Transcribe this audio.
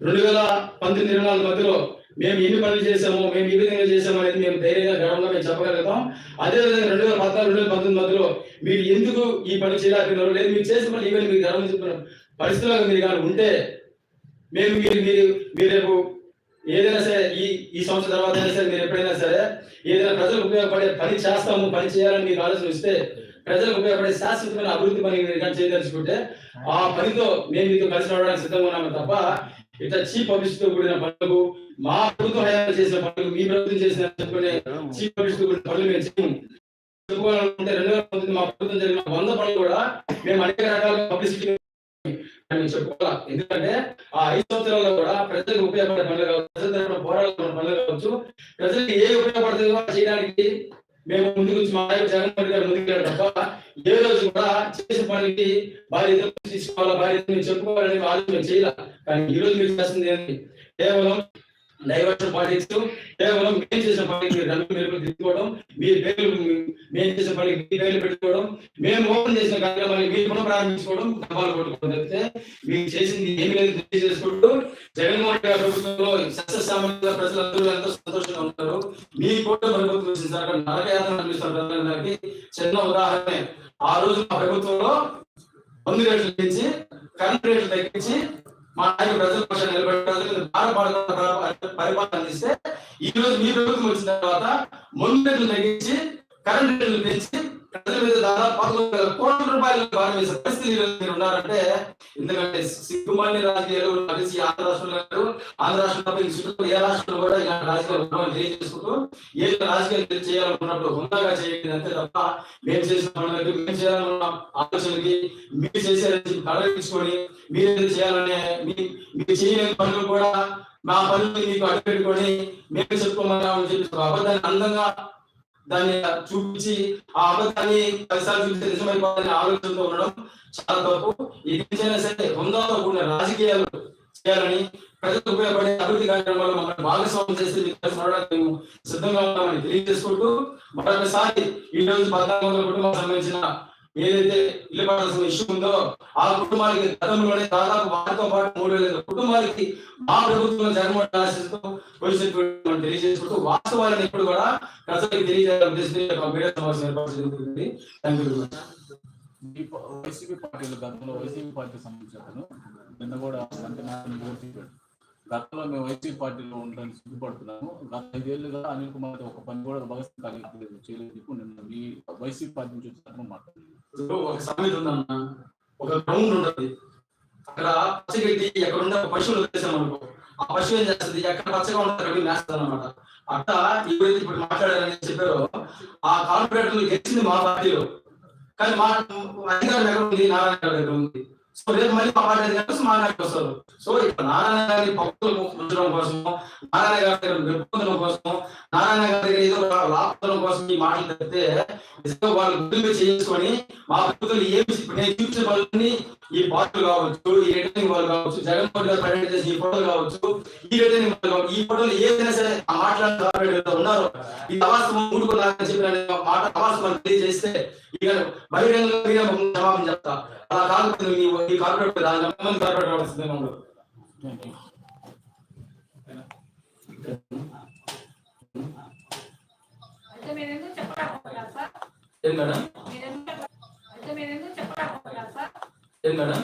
రెండు వేల పంతొమ్మిది ఇరవై నాలుగు మధ్యలో మేము ఎన్ని పనులు చేసాము మేము ఈ విధంగా చేసాము అనేది మేము ధైర్యంగా గర్వంగా మేము చెప్పగలుగుతాం. అదే విధంగా రెండు వేల పద్నాలుగు రెండు వేల పంతొమ్మిది మధ్యలో మీరు ఎందుకు ఈ పని చేయలేకపోయినారు లేదు మీరు చేసిన పని ఈవెన్ మీరు గర్వం చెప్పిన పరిస్థితుల్లో మీరు కానీ ఉంటే మేము మీరు మీరు మీరు రేపు ఏదైనా సరే ఈ ఈ సంవత్సరం తర్వాత అయినా సరే మీరు ఎప్పుడైనా సరే ఏదైనా ప్రజలకు ఉపయోగపడే పని చేస్తాము పని చేయాలని మీరు ఆలోచన ఇస్తే ప్రజలకు ఉపయోగపడే శాశ్వతమైన అభివృద్ధి పని మీరు కానీ చేయదలుచుకుంటే ఆ పనితో మేము మీతో కలిసి రావడానికి సిద్ధంగా ఉన్నాము తప్ప ఇట్లా చీప్ పబ్లిసిటీతో కూడిన పనులకు మా ప్రభుత్వం హయాలు చేసిన పనులు మీ ప్రభుత్వం చేసిన చెప్పుకునే చీప్ పబ్లిసిటీతో కూడిన పనులు మేము చేయము. చెప్పుకోవాలంటే రెండు వేల పంతొమ్మిది మా ప్రభుత్వం జరిగిన వంద పనులు కూడా మేము అనేక రకాల పబ్లిసిటీ అని చెప్పుకోవాలి? ఎందుకంటే ఆ ఐదు సంవత్సరాల్లో కూడా ప్రజలకు ఉపయోగపడే పనులు కావచ్చు ప్రజల తరపున పోరాడాల్సిన పనులు కావచ్చు ప్రజలకు ఏ ఉపయోగపడుతుందో చేయడానికి మేము ముందుకు వచ్చి మా నాయకుడు జగన్మోహన్ గారు ముందుకు తప్ప ఏ రోజు కూడా చేసిన పనికి బాధ్యత తీసుకోవాలా బాధ్యత చెప్పుకోవాలని ఆలోచన చేయాలి. కానీ ఈ రోజు మీరు చేస్తుంది ఏంటి? కేవలం డైవర్షన్ పాలిటిక్స్ కేవలం మేము చేసిన పనికి మీరు రంగు మెరుగులు తీసుకోవడం మీ పేర్లు మేము చేసిన పనికి మీ పేర్లు పెట్టుకోవడం మేము ఓపెన్ చేసిన కార్యక్రమాన్ని మీరు కూడా ప్రారంభించుకోవడం డబ్బాలు కొట్టుకోవడం. తప్పితే మీరు చేసింది ఏమి లేదు తెలియజేసుకుంటూ జగన్మోహన్ గారి ప్రభుత్వంలో సక్సెస్ సస్యసామాన్యంగా ప్రజలందరూ ఎంతో సంతోషంగా ఉంటారు మీ కూడా ప్రభుత్వం చేసిన నరకయాత్ర అందిస్తారు ప్రజలందరికీ చిన్న ఉదాహరణ. ఆ రోజు మా ప్రభుత్వంలో మందు రేట్లు తగ్గించి కరెంట్ రేట్లు తగ్గించి మా నాయకుడు ప్రజల పక్షాన్ని నిలబడి ప్రజలకు బాధపడకుండా పరిపాలన ఇస్తే ఈ రోజు మీ ప్రభుత్వం వచ్చిన తర్వాత ముందు రేట్లు తగ్గించి కరెంట్ రేట్లు పెంచి ప్రజల మీద దాదాపు పదకొండు వేల కోట్ల రూపాయలు భారం వేసే పరిస్థితి మీరు ఉన్నారంటే ఎందుకంటే సిగ్గుమాలిన రాజకీయాలు కలిసి ఆంధ్ర రాష్ట్రంలో ఆంధ్ర రాష్ట్రంలో ఏ రాష్ట్రంలో కూడా ఇలాంటి రాజకీయాలు తెలియజేసుకుంటూ ఏ రాజకీయాలు చేయాలనుకున్నప్పుడు హుందాగా చేయండి అంతే తప్ప మేము చేసిన పనులకి మేము చేయాలన్న ఆలోచనకి మీరు చేసేది కళగించుకొని మీరు ఏదో చేయాలనే మీరు చేయలేని పనులు కూడా మా పనులు మీకు అడ్డు పెట్టుకొని మేము చెప్పుకోమని చెప్పి అబద్ధాన్ని అందంగా దాన్ని చూపించి ఆ అబద్ధాన్ని పదిసార్లు చూపిస్తే నిజమైపోవాలని ఆలోచనతో ఉండడం చాలా తప్పు. ఏదైనా సరే హుందాతో కూడిన రాజకీయాలు చేయాలని ప్రజలకు ఉపయోగపడే అభివృద్ధి కార్యక్రమాల్లో మమ్మల్ని భాగస్వామ్యం చేసి మేము సిద్ధంగా ఉన్నామని తెలియజేసుకుంటూ మరొకసారి ఈ రోజు పద్నాలుగు వందల కుటుంబాలకు సంబంధించిన ఏదైతే ఇల్లు పడాల్సిన ఇష్యూ ఉందో ఆ కుటుంబానికి గతంలోనే దాదాపు వారితో పాటు మూడు వేల కుటుంబానికి మా ప్రభుత్వం జగన్మోహన్ ఆశిస్తూ భవిష్యత్తు తెలియజేసుకుంటూ వాస్తవాలను ఇప్పుడు కూడా ప్రజలకు తెలియజేయాలని ఉద్దేశంతో మీడియా సమావేశం ఏర్పాటు జరుగుతుంది. వైసీపీ పార్టీలు గతంలో వైసీపీ పార్టీ సంబంధించిన నిన్న కూడా అంటే పూర్తి గతంలో మేము వైసీపీ పార్టీలో ఉండడానికి సిగ్గుపడుతున్నాము. గత ఐదేళ్ళుగా అనిల్ కుమార్ ఒక పని కూడా భగత్ సింగ్ కార్యక్రమం చేయలేదు నిన్న మీ వైసీపీ పార్టీ నుంచి వచ్చినప్పుడు మాట్లాడారు. ఒక సామెత ఉందన్న ఒక గ్రౌండ్ ఉంటుంది. అక్కడ పచ్చగడ్డి ఎక్కడ ఉండే ఒక పశువులు వదిలేసాం అనుకో ఆ పశువు ఏం చేస్తుంది? ఎక్కడ పచ్చగా ఉంటుంది అక్కడ మేస్తుంది అనమాట అట్లా ఎవరైతే ఇప్పుడు మాట్లాడారని చెప్పారో ఆ కార్పొరేటర్లు గెలిచింది మా పార్టీలో. కానీ మా అధికారం ఎక్కడ ఉంది? నారాయణ గారి దగ్గర ఉంది. సో రేపు మళ్ళీ మా పార్టీ అధికారులు మా నాయకులు వస్తారు. సో ఇక్కడ నారాయణ గారి భక్తులు ఉంచడం కోసం నారాయణ గారి దగ్గర మెప్పుకోవడం కోసం నారాయణ గారి దగ్గర ఏదో ఒక లాభం కోసం ఈ మాటలు చెప్తే నిజంగా వాళ్ళు గుర్తు చేసుకొని మా ప్రభుత్వం ఏమి నేను చూపించిన వాళ్ళని ఈ పాటలు కావచ్చు ఈ రిటర్నింగ్ వాళ్ళు కావచ్చు జగన్మోహన్ గారు ప్రకటన చేసిన ఈ ఫోటోలు కావచ్చు ఈ రిటర్నింగ్ వాళ్ళు కావచ్చు ఈ ఫోటోలు ఏదైనా సరే ఆ మాట్లాడే ఉన్నారు ఈ అవాస్తవం మూడుకున్నారని చెప్పిన మాట అవాస్తవం తెలియజేస్తే ఇక బహిరంగ జవాబు చెప్తా. అలా కాదు ఈ ఈ కార్పొరేట్ దాని కార్పొరేట్ రావడం సిద్ధంగా ఉండదు. ఏం మేడం? ఏం మేడం?